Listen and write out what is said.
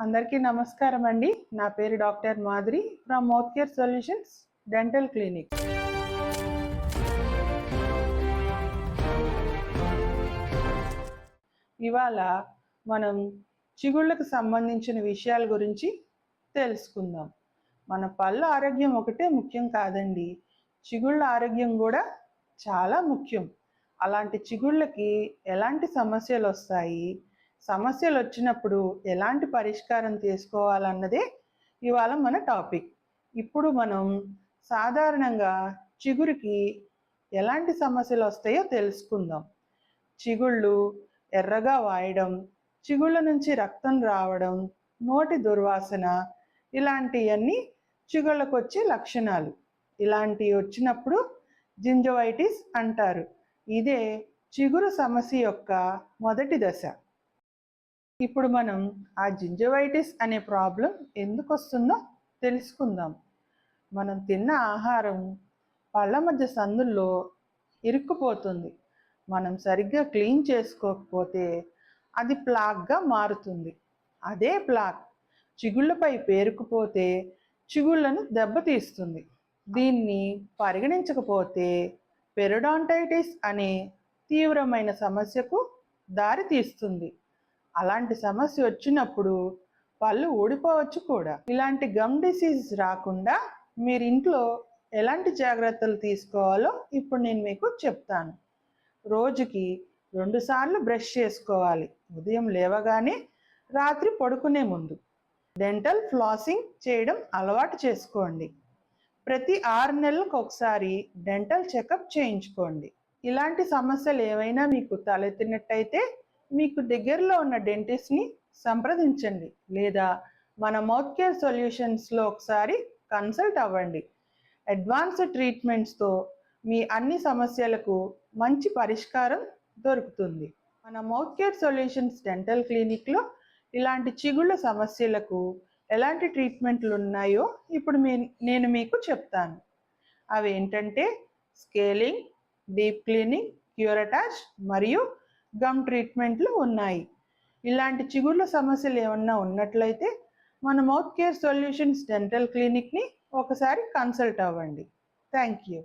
అందరికీ నమస్కారం అండి. నా పేరు doctor Madhuri from mouth care solutions dental clinic. ఇవాళ మనం చిగుళ్ళకు సంబంధించిన విషయాల గురించి తెలుసుకుందాం. మన పళ్ళ ఆరోగ్యం ఒకటే ముఖ్యం కాదండి. చిగుళ్ళ ఆరోగ్యం కూడా చాలా ముఖ్యం. అలాంటి చిగుళ్ళకి ఎలాంటి సమస్యలు వస్తాయి? సమస్యలు వచ్చినప్పుడు ఎలాంటి పరిష్కారం తీసుకోవాలన్నదే ఇవాళ మన టాపిక్. ఇప్పుడు మనం సాధారణంగా చిగురికి ఎలాంటి సమస్యలు వస్తాయో తెలుసుకుందాం. చిగుళ్ళు ఎర్రగా వాయడం చిగుళ్ళ నుంచి రక్తం రావడం నోటి దుర్వాసన ఇలాంటివన్నీ చిగుళ్ళకు వచ్చే లక్షణాలు. ఇలాంటివి వచ్చినప్పుడు జింజవైటిస్ అంటారు. ఇదే చిగురు సమస్య యొక్క మొదటి దశ. ఇప్పుడు మనం ఆ జింజవైటిస్ అనే ప్రాబ్లం ఎందుకు వస్తుందో తెలుసుకుందాం. మనం తిన్న ఆహారం పళ్ళ మధ్య సందుల్లో ఇరుక్కుపోతుంది. మనం సరిగ్గా క్లీన్ చేసుకోకపోతే అది ప్లాక్గా మారుతుంది. అదే ప్లాక్ చిగుళ్ళపై పేరుకుపోతే చిగుళ్ళను దెబ్బతీస్తుంది. దీన్ని పరిగణించకపోతే పెరడాంటైటిస్ అనే తీవ్రమైన సమస్యకు దారితీస్తుంది. అలాంటి సమస్య వచ్చినప్పుడు పళ్ళు ఊడిపోవచ్చు కూడా. ఇలాంటి గమ్ డిసీజ్ రాకుండా మీరు ఇంట్లో ఎలాంటి జాగ్రత్తలు తీసుకోవాలో ఇప్పుడు నేను మీకు చెప్తాను. రోజుకి రెండుసార్లు బ్రష్ చేసుకోవాలి. ఉదయం లేవగానే రాత్రి పడుకునే ముందు. డెంటల్ ఫ్లాసింగ్ చేయడం అలవాటు చేసుకోండి. ప్రతి ఆరు నెలలకు ఒకసారి డెంటల్ చెకప్ చేయించుకోండి. ఇలాంటి సమస్యలు ఏవైనా మీకు తలెత్తినట్టయితే మీకు దగ్గరలో ఉన్న డెంటిస్ట్ని సంప్రదించండి. లేదా మన మౌత్ కేర్ సొల్యూషన్స్లో ఒకసారి కన్సల్ట్ అవ్వండి. అడ్వాన్స్ ట్రీట్మెంట్స్తో మీ అన్ని సమస్యలకు మంచి పరిష్కారం దొరుకుతుంది. మన మౌత్ కేర్ సొల్యూషన్స్ డెంటల్ క్లినిక్లో ఇలాంటి చిగుళ్ళ సమస్యలకు ఎలాంటి ట్రీట్మెంట్లు ఉన్నాయో ఇప్పుడు మీ నేను మీకు చెప్తాను. అవి ఏంటంటే scaling deep cleaning curettage మరియు గమ్ ట్రీట్మెంట్లు ఉన్నాయి. ఇలాంటి చిగుళ్ళ సమస్యలు ఏమన్నా ఉన్నట్లయితే మన మౌత్ కేర్ సొల్యూషన్స్ డెంటల్ క్లినిక్ని ఒకసారి కన్సల్ట్ అవ్వండి. Thank you